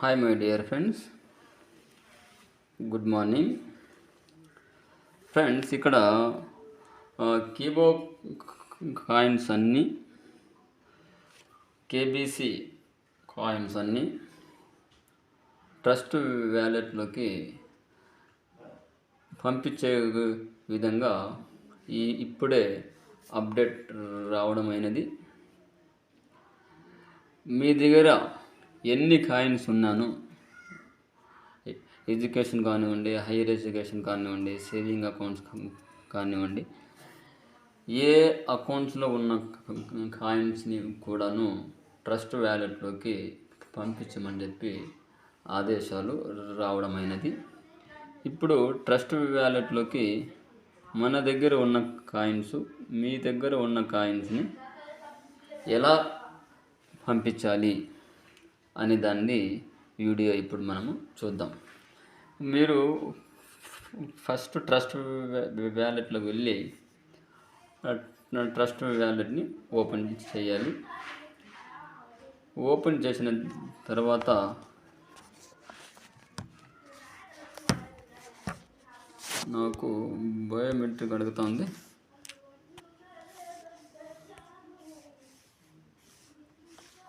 Hi my dear friends good morning friends ఇక్కడ కీబో coins అన్నీ KBC coins అన్నీ trust వ్యాలెట్లోకి పంపించే విధంగా ఈ ఇప్పుడే అప్డేట్ రావడం అయినది మీ దగ్గర ఎన్ని కాయిన్స్ ఉన్నాను? ఎడ్యుకేషన్ కానివ్వండి హైయర్ ఎడ్యుకేషన్ కానివ్వండి సేవింగ్ అకౌంట్స్ కానివ్వండి ఏ అకౌంట్స్లో ఉన్న కాయిన్స్ని కూడాను ట్రస్ట్ వ్యాలెట్లోకి పంపించమని చెప్పి ఆదేశాలు రావడమైనది. ఇప్పుడు ట్రస్ట్ వ్యాలెట్లోకి మన దగ్గర ఉన్న కాయిన్స్ మీ దగ్గర ఉన్న కాయిన్స్ని ఎలా పంపించాలి? అనే దాన్ని వీడియో ఇప్పుడు మనము చూద్దాం. మీరు ఫస్ట్ ట్రస్ట్ వ్యాలెట్లోకి వెళ్ళి ట్రస్ట్ వ్యాలెట్ని ఓపెన్ చేయాలి. ఓపెన్ చేసిన తర్వాత నాకు బయోమెట్రిక్ అడుగుతుంది.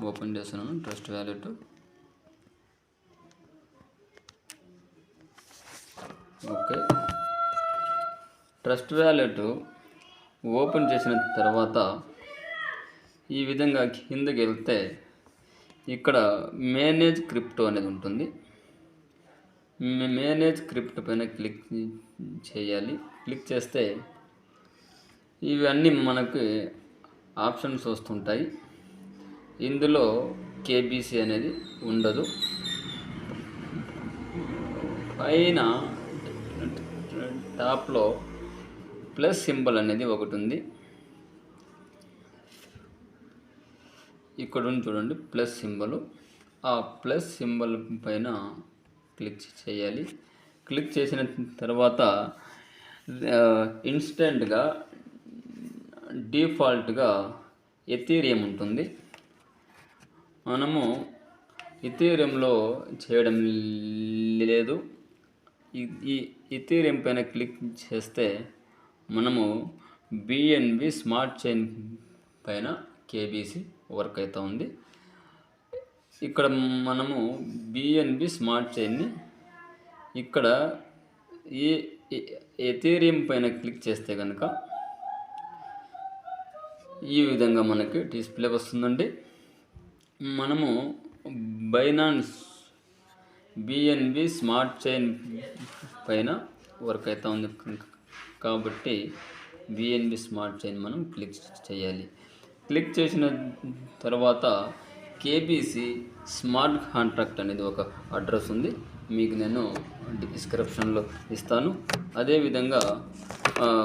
ఓపెన్ చేస్తున్నాను Trust Wallet. Okay. Trust Wallet open చేసిన తర్వాత ఈ విధంగా కిందకి వెళ్తే ఇక్కడ మేనేజ్ క్రిప్టో అనేది ఉంటుంది. మే- మేనేజ్ క్రిప్ట్ పైన క్లిక్ చేయాలి. క్లిక్ చేస్తే ఇవన్నీ మనకి ఆప్షన్స్ వస్తుంటాయి. ఇందులో కేబీసీ అనేది ఉండదు. పైన టాప్లో ప్లస్ సింబల్ అనేది ఒకటి ఉంది ఇక్కడ ఉంది చూడండి ప్లస్ సింబల్. ఆ ప్లస్ సింబల్ పైన క్లిక్ చేయాలి. క్లిక్ చేసిన తర్వాత ఇన్స్టెంట్గా డిఫాల్ట్గా ఎథీరియం ఉంటుంది. మనము ఇథీరియంలో చేయడం లేదు. ఈ- ఇథీరియం పైన క్లిక్ చేస్తే మనము బిఎన్బి స్మార్ట్ చైన్ పైన కేబీసీ వర్క్ అవుతూ ఉంది. ఇక్కడ మనము బిఎన్బి స్మార్ట్ చైన్ని ఇక్కడ ఈ ఈ- ఎథీరియం పైన క్లిక్ చేస్తే కనుక ఈ విధంగా మనకి డిస్ప్లే వస్తుందండి. మనము బైనాన్స్ బిఎన్బి స్మార్ట్ చైన్ పైన వర్క్ అవుతూ ఉంది. కాబట్టి బిఎన్బి స్మార్ట్ చైన్ మనం క్లిక్ చేయాలి. క్లిక్ చేసిన తర్వాత కేబీసీ స్మార్ట్ కాంట్రాక్ట్ అనేది ఒక అడ్రస్ ఉంది. మీకు నేను డిస్క్రిప్షన్లో ఇస్తాను. అదేవిధంగా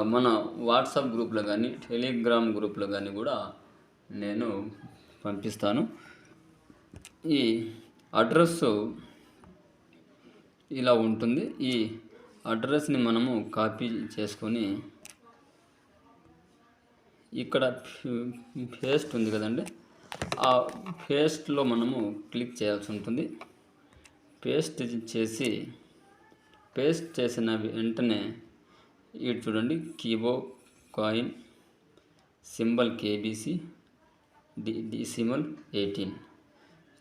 మన వాట్సాప్ గ్రూప్లో కానీ టెలిగ్రామ్ గ్రూప్లో కానీ కూడా నేను పంపిస్తాను. ఈ అడ్రస్ ఇలా ఉంటుంది. ఈ అడ్రస్ని మనము కాపీ చేసుకొని ఇక్కడ పేస్ట్ ఉంది కదండి. ఆ పేస్ట్లో మనము క్లిక్ చేయాల్సి ఉంటుంది. పేస్ట్ చేసి పేస్ట్ చేసిన వెంటనే ఇటు చూడండి. Keybo coin symbol KBC D decimal eighteen.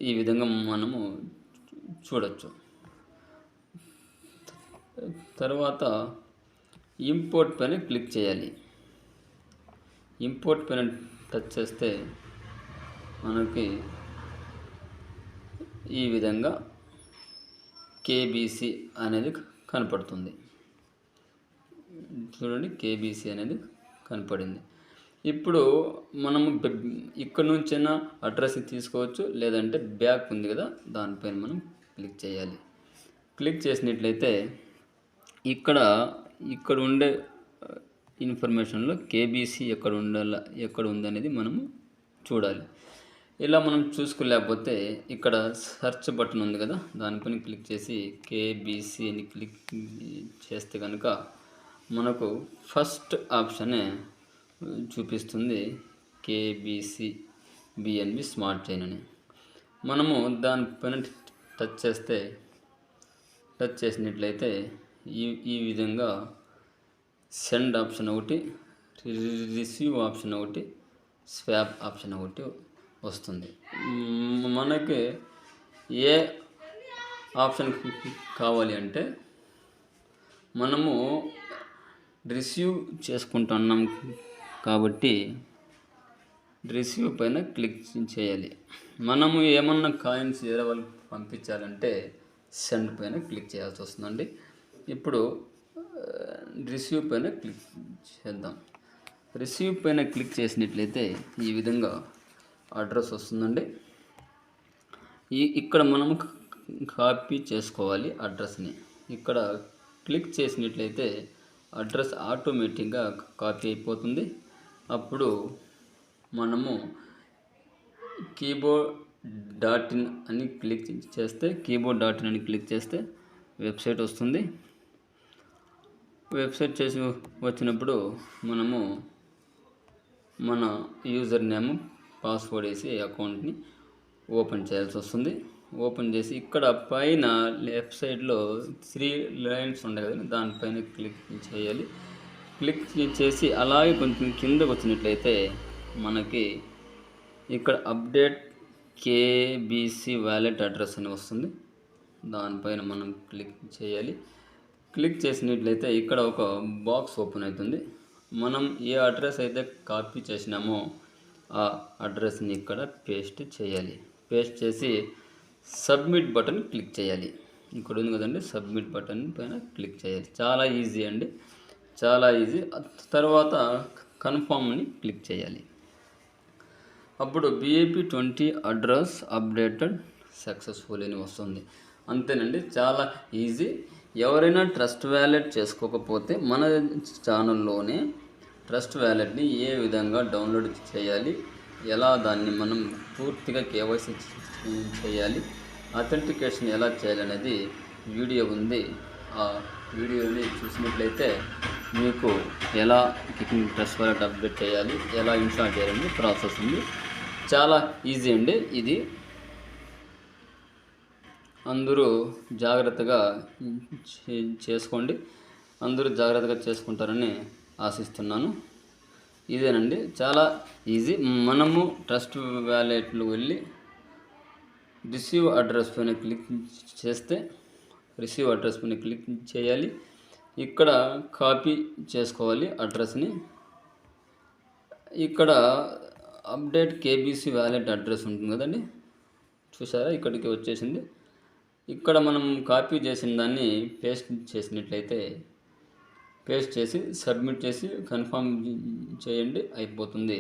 ఈ విధంగా మనము చూడొచ్చు. తర్వాత ఇంపోర్ట్ పైన క్లిక్ చేయాలి. ఇంపోర్ట్ పైన టచ్ చేస్తే మనకి ఈ విధంగా కేబీసీ అనేది కనపడుతుంది. చూడండి కేబీసీ అనేది కనపడింది. ఇప్పుడు మనము ఇక్కడ నుంచైనా అడ్రస్ తీసుకోవచ్చు లేదంటే బ్యాక్ ఉంది కదా దానిపైన మనం క్లిక్ చేయాలి. క్లిక్ చేసినట్లయితే ఇక్కడ ఇక్కడ ఉండే ఇన్ఫర్మేషన్లో కేబీసీ ఎక్కడ ఉండాల ఎక్కడ ఉందనేది మనము చూడాలి. ఇలా మనం చూసుకోలేకపోతే ఇక్కడ సెర్చ్ బటన్ ఉంది కదా దానిపైన క్లిక్ చేసి కేబీసీ అని క్లిక్ చేస్తే కనుక మనకు ఫస్ట్ ఆప్షనే చూపిస్తుంది. కేబీసీ బిఎన్బి స్మార్ట్ చైన్ అని. మనము దానిపైన టచ్ చేస్తే టచ్ చేసినట్లయితే ఈ ఈ విధంగా సెండ్ ఆప్షన్ ఒకటి రిసీవ్ ఆప్షన్ ఒకటి స్వాప్ ఆప్షన్ ఒకటి వస్తుంది. మనకి ఏ ఆప్షన్ కావాలి అంటే మనము రిసీవ్ చేసుకుంటున్నాం కాబట్టి రిసీవ్ పైన క్లిక్ చేయాలి. మనము ఏమన్నా కాయిన్స్ వేరే వాళ్ళకి పంపించాలంటే సెండ్ పైన క్లిక్ చేయాల్సి వస్తుందండి. ఇప్పుడు రిసీవ్ పైన క్లిక్ చేద్దాం. రిసీవ్ పైన క్లిక్ చేసినట్లయితే ఈ విధంగా అడ్రస్ వస్తుందండి. ఈ ఇక్కడ మనము కాపీ చేసుకోవాలి అడ్రస్ని. ఇక్కడ క్లిక్ చేసినట్లయితే అడ్రస్ ఆటోమేటిక్గా కాపీ అయిపోతుంది. అప్పుడు మనము కీబోర్డ్ డాట్ ఇన్ అని క్లిక్ చేస్తే కీబోర్డ్ డాట్ ఇన్ అని క్లిక్ చేస్తే వెబ్సైట్ వస్తుంది. వెబ్సైట్ చేసి వచ్చినప్పుడు మనము మన యూజర్ నేమ్ పాస్వర్డ్ వేసి అకౌంట్ని ఓపెన్ చేయాల్సి వస్తుంది. ఓపెన్ చేసి ఇక్కడ పైన లెఫ్ట్ సైడ్లో త్రీ లైన్స్ ఉన్నాయి కదండి దానిపైన క్లిక్ చేయాలి. క్లిక్ చేసి అలాగే కొంచెం కిందకు వచ్చినట్లయితే మనకి ఇక్కడ అప్డేట్ కేబీసీ వ్యాలెట్ అడ్రస్ అని వస్తుంది. దానిపైన మనం క్లిక్ చేయాలి. క్లిక్ చేసినట్లయితే ఇక్కడ ఒక బాక్స్ ఓపెన్ అవుతుంది. మనం ఏ అడ్రస్ అయితే కాపీ చేసినామో ఆ అడ్రస్ని ఇక్కడ పేస్ట్ చేయాలి. పేస్ట్ చేసి సబ్మిట్ బటన్ క్లిక్ చేయాలి. ఇక్కడ ఉంది కదండి సబ్మిట్ బటన్ పైన క్లిక్ చేయాలి. చాలా ఈజీ అండి. చాలా ఈజీ తర్వాత కన్ఫామ్ని క్లిక్ చేయాలి. అప్పుడు BEP twenty address updated successful అని వస్తుంది. అంతేనండి చాలా ఈజీ ఎవరైనా ట్రస్ట్ వ్యాలెట్ చేసుకోకపోతే మన ఛానల్లోనే ట్రస్ట్ వ్యాలెట్ని ఏ విధంగా డౌన్లోడ్ చేయాలి ఎలా దాన్ని మనం పూర్తిగా కేవైసీ చేయాలి అథెంటికేషన్ ఎలా చేయాలనేది వీడియో ఉంది. ఆ వీడియోని చూసినట్లయితే మీకు ఎలా కికింగ్ ప్రెస్ వ్యాలెట్ అప్డేట్ చేయాలి ఎలా ఇన్స్టాల్ చేయాలని ప్రాసెస్ ఉంది. చాలా ఈజీ అండి ఇది. అందరూ జాగ్రత్తగా చే- చేసుకోండి. అందరూ జాగ్రత్తగా చేసుకుంటారని ఆశిస్తున్నాను. ఇదేనండి. చాలా ఈజీ. మనము ట్రస్ట్ వ్యాలెట్లు వెళ్ళి రిసీవ్ అడ్రస్ పైన క్లిక్ చేస్తే రిసీవ్ అడ్రస్ పైన క్లిక్ చేయాలి. ఇక్కడ కాపీ చేసుకోవాలి అడ్రస్ని. ఇక్కడ అప్డేట్ కేబీసీ వ్యాలెట్ అడ్రస్ ఉంటుంది కదండి. చూసారా? ఇక్కడికి వచ్చేసింది. ఇక్కడ మనం కాపీ చేసిన దాన్ని పేస్ట్ చేసినట్లయితే పేస్ట్ చేసి సబ్మిట్ చేసి కన్ఫర్మ్ చేయండి అయిపోతుంది.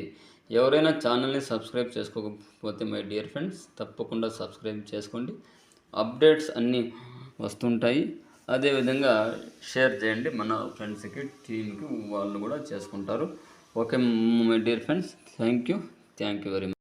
ఎవరైనా ఛానల్ని సబ్స్క్రైబ్ చేసుకోకపోతే మై డియర్ ఫ్రెండ్స్ తప్పకుండా సబ్స్క్రైబ్ చేసుకోండి. అప్డేట్స్ అన్నీ వస్తుంటాయి. అదేవిధంగా షేర్ చేయండి. మన ఫ్రెండ్స్కి టీమ్కి వాళ్ళు కూడా చేసుకుంటారు. Okay my dear friends thank you. Thank you very much